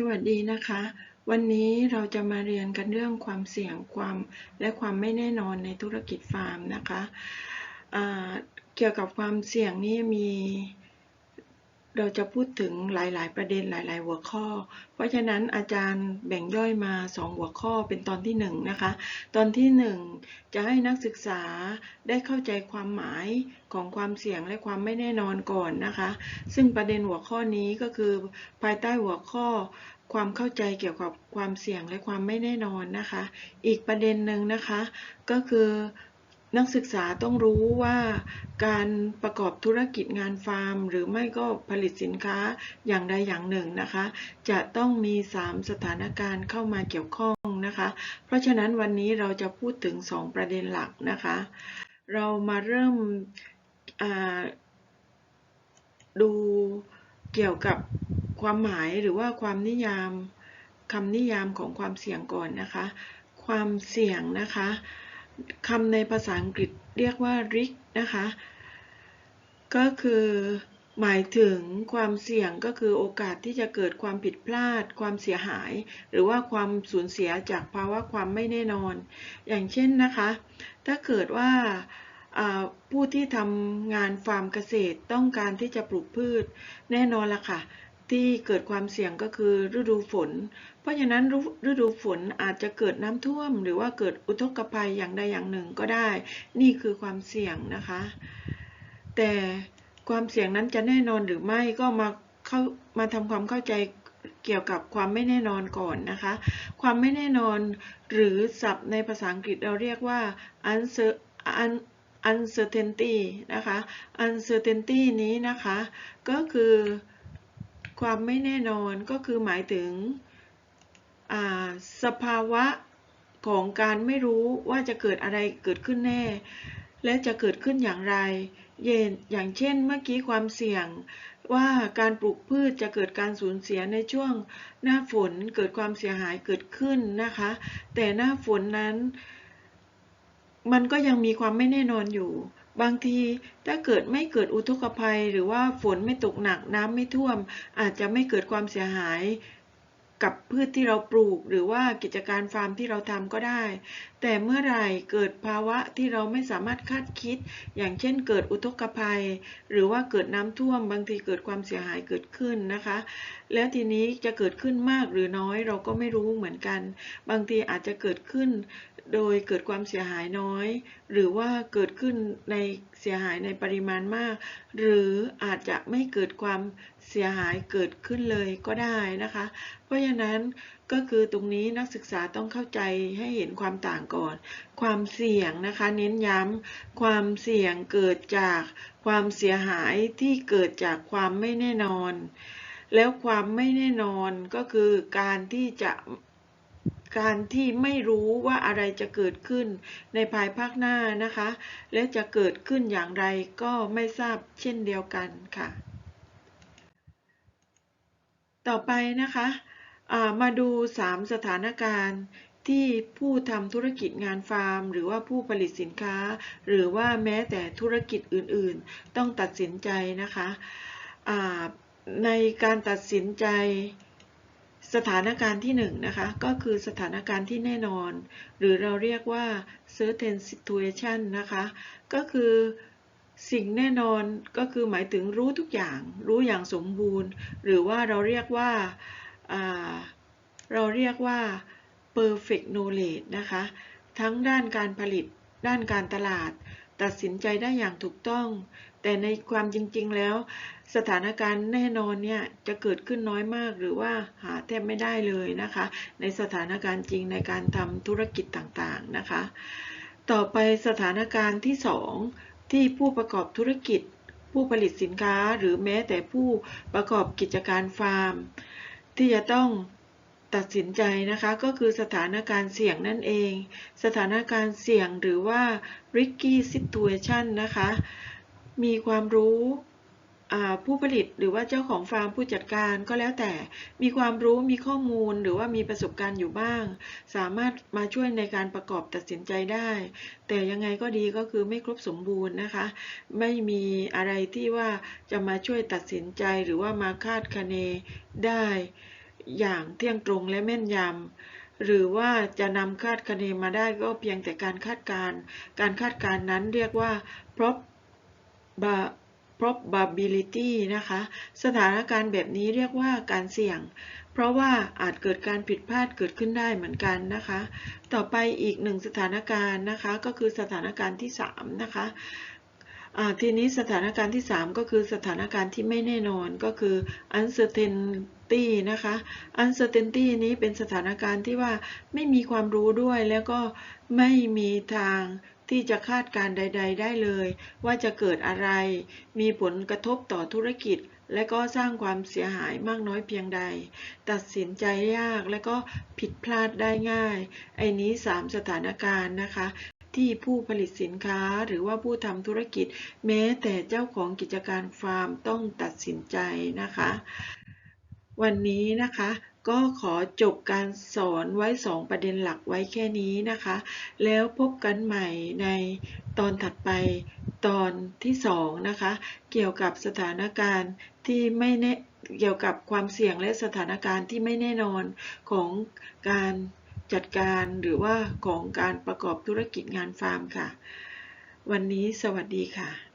สวัสดีนะคะ วันนี้เราจะมาเรียนกันเรื่องความเสี่ยงความและความไม่แน่นอนในธุรกิจฟาร์มนะคะเกี่ยวกับความเสี่ยงนี้มี เราจะพูดถึงหลาย ๆ ประเด็นหลาย ๆ หัวข้อ เพราะฉะนั้นอาจารย์แบ่งย่อยมา 2 หัวข้อเป็นตอนที่ 1 นะคะ ตอนที่ 1 จะให้นักศึกษาได้เข้าใจความหมายของความเสี่ยงและความไม่แน่นอนก่อนนะคะ ซึ่งประเด็นหัวข้อนี้ก็คือภายใต้หัวข้อความเข้าใจเกี่ยวกับความเสี่ยงและความไม่แน่นอนนะคะ อีกประเด็นหนึ่งนะคะ ก็คือ นักศึกษาต้องรู้ว่าการประกอบธุรกิจงานฟาร์ม หรือไม่ก็ผลิตสินค้าอย่างใดอย่างหนึ่งนะคะ จะต้องมี 3 สถานการณ์เข้ามาเกี่ยวข้องนะคะ เพราะฉะนั้นวันนี้เราจะพูดถึง 2 ประเด็นหลักนะคะ เรามาเริ่มดูเกี่ยวกับความหมายหรือว่าความนิยามคำนิยามของความเสี่ยงก่อนนะคะ ความเสี่ยงนะคะ คำในภาษาอังกฤษเรียกว่า risk นะคะ ก็คือหมายถึงความเสี่ยงก็คือโอกาสที่จะเกิดความผิดพลาด ความเสียหาย หรือว่าความสูญเสียจากภาวะความไม่แน่นอน อย่างเช่นนะคะ ถ้าเกิดว่าผู้ที่ทำงานฟาร์มเกษตรต้องการที่จะปลูกพืช แน่นอนละค่ะ ที่เกิดความเสี่ยงก็คือฤดูฝน เพราะฉะนั้นฤดูฝนอาจจะเกิดน้ำท่วม หรือว่าเกิดอุทกภัยอย่างใดอย่างหนึ่งก็ได้ นี่คือความเสี่ยงนะคะ แต่ความเสี่ยงนั้นจะแน่นอนหรือไม่ก็มาเข้ามาทำความเข้าใจเกี่ยวกับความไม่แน่นอนก่อนนะคะ ความไม่แน่นอนหรือศัพท์ในภาษาอังกฤษเราเรียกว่า uncertainty นะคะ uncertainty นี้นะคะ ก็คือ ความไม่แน่นอนก็คือหมายถึงสภาวะของการไม่รู้ว่าจะเกิดอะไรเกิดขึ้นแน่ และจะเกิดขึ้นอย่างไร เย็นอย่างเช่นเมื่อกี้ความเสี่ยงว่าการปลูกพืชจะเกิดการสูญเสียในช่วงหน้าฝนเกิดความเสียหายเกิดขึ้นนะคะ แต่หน้าฝนนั้น มันก็ยังมีความไม่แน่นอนอยู่ บางทีถ้าเกิดไม่เกิดอุทกภัย หรือว่าฝนไม่ตกหนักน้ำไม่ท่วม อาจจะไม่เกิดความเสียหาย กับพืชที่เราปลูก หรือว่ากิจการฟาร์มที่เราทำก็ได้ แต่เมื่อไหร่เกิดภาวะที่เราไม่สามารถคาดคิด อย่างเช่นเกิดอุทกภัย หรือว่าเกิดน้ำท่วม บางทีเกิดความเสียหายเกิดขึ้นนะคะ แล้วทีนี้จะเกิดขึ้นมากหรือน้อยเราก็ไม่รู้เหมือนกัน บางทีอาจจะเกิดขึ้นโดยเกิดความเสียหายน้อย หรือว่าเกิดขึ้นในเสียหายในปริมาณมาก หรืออาจจะไม่เกิดความ เสียหายเกิดขึ้นเลยก็ได้นะคะ เพราะฉะนั้นก็คือตรงนี้นักศึกษาต้องเข้าใจให้เห็นความต่างก่อน ความเสี่ยงนะคะ เน้นย้ำความเสี่ยงเกิดจากความเสียหายที่เกิดจากความไม่แน่นอน แล้วความไม่แน่นอนก็คือการที่จะการที่ไม่รู้ว่าอะไรจะเกิดขึ้นในภายภาคหน้านะคะ และจะเกิดขึ้นอย่างไรก็ไม่ทราบเช่นเดียวกันค่ะ ต่อไปนะคะมาดู 3 สถานการณ์ที่ผู้ทำธุรกิจงานฟาร์ม หรือว่าผู้ผลิตสินค้า หรือว่าแม้แต่ธุรกิจอื่นๆ ต้องตัดสินใจนะคะในการตัดสินใจสถานการณ์ที่1นนะคะก็คือสถานการณ์ที่แน่นอน หรือเราเรียกว่า certain situation นะคะ ก็คือ สิ่งแน่นอนก็คือหมายถึงรู้ทุกอย่าง รู้อย่างสมบูรณ์ หรือว่าเราเรียกว่าเราเรียกว่า perfect knowledge นะคะ ทั้งด้านการผลิต ด้านการตลาด ตัดสินใจได้อย่างถูกต้อง แต่ในความจริง ๆ แล้ว สถานการณ์แน่นอนเนี่ยจะเกิดขึ้นน้อยมากหรือว่าหาแทบไม่ได้เลยนะคะ ในสถานการณ์จริงในการทำธุรกิจต่างๆนะคะ ต่อไปสถานการณ์ที่ 2 ที่ผู้ประกอบธุรกิจ ผู้ผลิตสินค้าหรือแม้แต่ผู้ประกอบกิจการฟาร์ม ที่จะต้องตัดสินใจนะคะก็คือสถานการณ์เสี่ยงนั่นเอง สถานการณ์เสี่ยงหรือว่า risky situation นะคะ มีความรู้ ผู้ผลิตหรือว่าเจ้าของฟาร์มผู้จัดการก็แล้วแต่มีความรู้มีข้อมูลหรือว่ามีประสบการณ์อยู่บ้าง สามารถมาช่วยในการประกอบตัดสินใจได้ แต่ยังไงก็ดีก็คือไม่ครบสมบูรณ์นะคะ ไม่มีอะไรที่ว่าจะมาช่วยตัดสินใจหรือว่ามาคาดคะเนได้อย่างเที่ยงตรงและแม่นยำหรือว่าจะนำคาดคะเนมาได้ก็เพียงแต่การคาดการณ์การคาดการณ์นั้นเรียกว่า prob probability นะคะ สถานการณ์แบบนี้เรียกว่าการเสี่ยง เพราะว่าอาจเกิดการผิดพลาดเกิดขึ้นได้เหมือนกันนะคะ ต่อไปอีกหนึ่งสถานการณ์นะคะ ก็คือสถานการณ์ที่ 3 นะคะทีนี้สถานการณ์ที่ 3 ก็คือสถานการณ์ที่ไม่แน่นอนก็คือ uncertainty นะคะ uncertainty นี้เป็นสถานการณ์ที่ว่าไม่มีความรู้ด้วยแล้วก็ไม่มีทาง ที่จะคาดการใด ๆ ได้เลย ว่าจะเกิดอะไร มีผลกระทบต่อธุรกิจ และก็สร้างความเสียหายมากน้อยเพียงใด ตัดสินใจยากและก็ผิดพลาดได้ง่าย ไอ้นี้ 3 สถานการณ์นะคะที่ผู้ผลิตสินค้าหรือว่าผู้ทำธุรกิจ แม้แต่เจ้าของกิจการฟาร์มต้องตัดสินใจนะคะ วันนี้นะคะ ก็ขอจบการสอนไว้ 2 ประเด็นหลักไว้แค่นี้นะคะ แล้วพบกันใหม่ในตอนถัดไปตอนที่ 2 นะคะ เกี่ยวกับสถานการณ์ที่ไม่แน่เกี่ยวกับความเสี่ยงและสถานการณ์ที่ไม่แน่นอนของการจัดการหรือว่าของการประกอบธุรกิจงานฟาร์มค่ะ วันนี้สวัสดีค่ะ